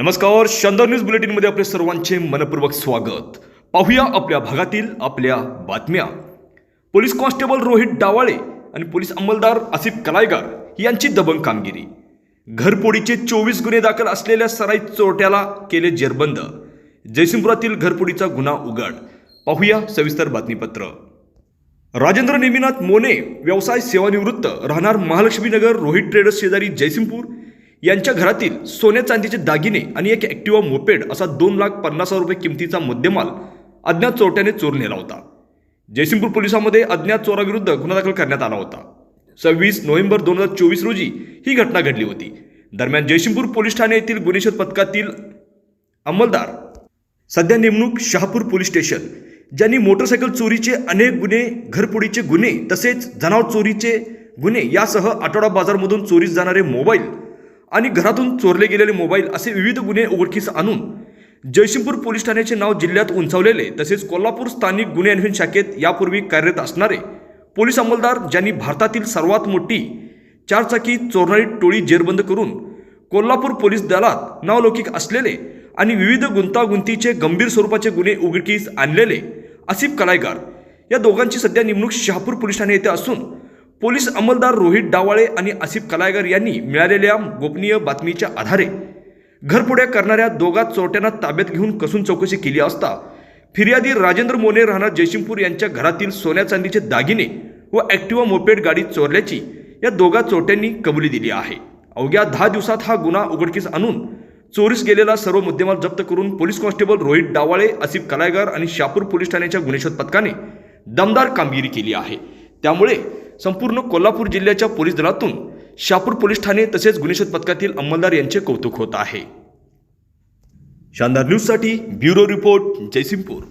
नमस्कार शानदार न्यूज बुलेटिनमध्ये आपले सर्वांचे मनपूर्वक स्वागत. पाहूया आपल्या भागातील आपल्या बातम्या. पोलीस कॉन्स्टेबल रोहित डावाळे आणि पोलीस अंमलदार आसिफ कलायगार यांची दबंग कामगिरी. घरपोडीचे चोवीस गुन्हे दाखल असलेल्या सराई चोरट्याला केले जेरबंद. जयसिंगपुरातील घरपोडीचा गुन्हा उघड. पाहूया सविस्तर बातमीपत्र. राजेंद्र नेमिनाथ मोने व्यवसाय सेवानिवृत्त राहणार महालक्ष्मीनगर रोहित ट्रेडर्स शेजारी जयसिंगपूर यांच्या घरातील सोन्या चांदीचे दागिने आणि एक ॲक्टिवा मोपेड असा दोन लाख पन्नास हजार रुपये किमतीचा मुद्देमाल अज्ञात चोरट्याने चोर नेला होता. जयसिंगपूर पोलिसांमध्ये अज्ञात चोराविरुद्ध गुन्हा दाखल करण्यात आला होता. सव्वीस नोव्हेंबर दोन हजार चोवीस रोजी ही घटना घडली होती. दरम्यान जयसिंगपूर पोलीस ठाणे येथील गुन्हेशोध पथकातील अंमलदार सध्या नेमणूक शहापूर पोलीस स्टेशन ज्यांनी मोटरसायकल चोरीचे अनेक गुन्हे घरपोडीचे गुन्हे तसेच जनावर चोरीचे गुन्हे यासह आठवडा बाजारमधून चोरीस जाणारे मोबाईल आणि घरातून चोरले गेलेले मोबाईल असे विविध गुन्हे उघडकीस आणून जयसिंगपूर पोलीस ठाण्याचे नाव जिल्ह्यात उंचावलेले तसेच कोल्हापूर स्थानिक गुन्हे अन्वेषण शाखेत यापूर्वी कार्यरत असणारे पोलीस अंमलदार ज्यांनी भारतातील सर्वात मोठी चारचाकी चोरणारी टोळी जेरबंद करून कोल्हापूर पोलीस दलात नावलौकिक असलेले आणि विविध गुंतागुंतीचे गंभीर स्वरूपाचे गुन्हे उघडकीस आणलेले आसिफ कलायगार या दोघांची सध्या नेमणूक शहापूर पोलीस ठाणे येथे असून पोलीस अंमलदार रोहित डावाळे आणि आसिफ कलायगर यांनी मिळालेल्या गोपनीय बातमीच्या आधारे घरपुड्या करणाऱ्या दोघा चोरट्यांना ताब्यात घेऊन कसून चौकशी केली असता फिर्यादी राजेंद्र मोने राहणार जयसिंगपूर यांच्या घरातील सोन्या चांदीचे दागिने व ॲक्टिवा मोपेड गाडी चोरल्याची या दोघा चोरट्यांनी कबुली दिली आहे. अवघ्या दहा दिवसात हा गुन्हा उघडकीस आणून चोरीस गेलेला सर्व मुद्देमाल जप्त करून पोलीस कॉन्स्टेबल रोहित डावाळे आसिफ कलायगार आणि शापूर पोलीस ठाण्याच्या गुन्हेशोध पथकाने दमदार कामगिरी केली आहे. त्यामुळे संपूर्ण कोल्हापूर जिल्ह्याच्या पोलीस दलातून शापूर पोलीस ठाणे तसेच गुन्हेशोध पथकातील अंमलदार यांचे कौतुक होत आहे. शानदार न्यूजसाठी ब्युरो रिपोर्ट जयसिंगपूर.